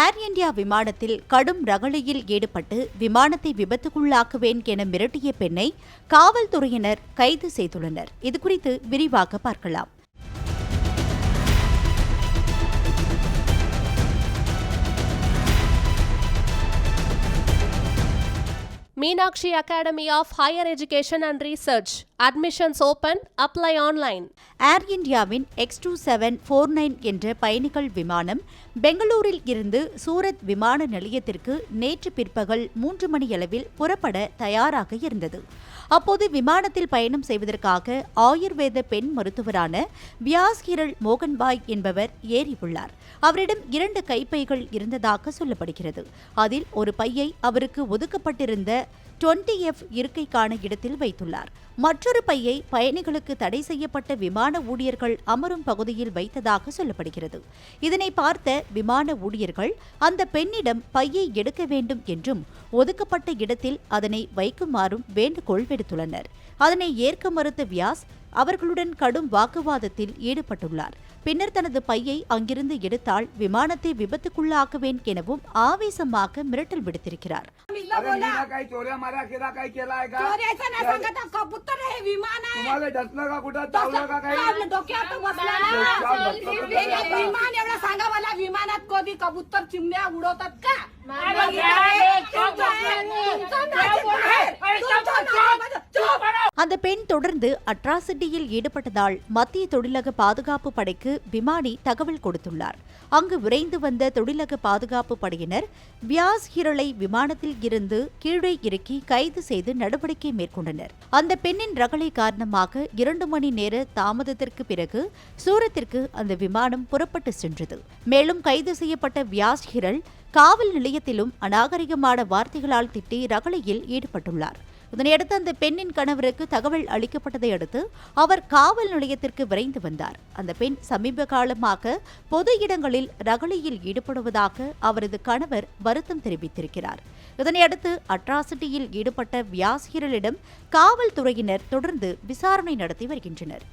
ஏர் India விமானத்தில் கடும் ரகளையில் ஈடுபட்டு விமானத்தை விபத்துக்குள்ளாக்குவேன் என மிரட்டிய பெண்ணை காவல்துறையினர் கைது செய்துள்ளனர். இதுகுறித்து விரிவாக பார்க்கலாம். Meenakshi academy of higher education and research admissions open apply online air இந்தியாவின் X two seven four nine என்ற பயணிகள் விமானம் பெங்களூரில் இருந்து சூரத் விமான நிலையத்திற்கு நேற்று பிற்பகல் மூன்று மணியளவில் புறப்பட தயாராக இருந்தது. அப்போது விமானத்தில் பயணம் செய்வதற்காக ஆயுர்வேத பெண் மருத்துவரான வியாஸ் கிரள் மோகன்பாய் என்பவர் ஏறியுள்ளார். அவரிடம் இரண்டு கைப்பைகள் இருந்ததாக சொல்லப்படுகிறது. அதில் ஒரு பையை அவருக்கு ஒதுக்கப்பட்டிருந்த டுவெண்டி எஃப் இருக்கைக்கான இடத்தில் வைத்துள்ளார். மற்றொரு பையை பயணிகளுக்கு தடை செய்யப்பட்ட விமான ஊழியர்கள் அமரும் பகுதியில் வைத்ததாக சொல்லப்படுகிறது. இதனை பார்த்த விமான ஊழியர்கள் அந்த பெண்ணிடம் பையை எடுக்க வேண்டும் என்றும் ஒதுக்கப்பட்ட இடத்தில் அதனை வைக்குமாறும் வேண்டுகோள் விடுத்துள்ளனர். அதனை ஏற்க மறுத்த வியாஸ் அவர்களுடன் கடும் வாக்குவாதத்தில் ஈடுபட்டுள்ளார் பின்னர் தனது பையை அங்கிருந்து எடுத்தால் விமானத்தை விபத்துக்குள்ளாக்குவேன் எனவும் ஆவேசமாக மிரட்டல் விடுத்திருக்கிறார் अरे मीना काही चोऱ्या माऱ्या केला काय केलाय का चोऱ्याचं नाही सांगत आहे, कबूतर आहे विमान आहे तुम्हाला डसलं का कुठं चावलं का काही आपलं डोक्यात बसला ना. डोक्यात बसलं तर हे बसलं का? विमान एवढं सांगा मला विमानात कधी कबूतर चिमण्या उडवतात का அந்த பெண் தொடர்ந்து அட்ராசிட்டியில் ஈடுபட்டதால் மத்திய தொழிலக பாதுகாப்பு படைக்கு விமானி தகவல் கொடுத்துள்ளார். அங்கு விரைந்து வந்த தொழிலக பாதுகாப்பு படையினர் வியாஸ் ஹிரளை விமானத்தில் இருந்து கீழே இறக்கி கைது செய்து நடவடிக்கை மேற்கொண்டனர். அந்த பெண்ணின் ரகளை காரணமாக இரண்டு மணி நேர தாமதத்திற்கு பிறகு சூரத்திற்கு அந்த விமானம் புறப்பட்டு சென்றது. மேலும் கைது செய்யப்பட்ட வியாஸ் ஹிரல் காவல் நிலையத்திலும் அநாகரிகமான வார்த்தைகளால் திட்டி ரகளையில் ஈடுபட்டுள்ளார். இதனையடுத்து அந்த பெண்ணின் கணவருக்கு தகவல் அளிக்கப்பட்டதை அடுத்து அவர் காவல் நிலையத்திற்கு விரைந்து வந்தார். அந்த பெண் சமீப காலமாக பொது இடங்களில் ரகளையில் ஈடுபடுவதாக அவரது கணவர் வருத்தம் தெரிவித்திருக்கிறார். இதனையடுத்து அட்ராசிட்டியில் ஈடுபட்ட வியாஸ்கிரலிடம் காவல்துறையினர் தொடர்ந்து விசாரணை நடத்தி வருகின்றனர்.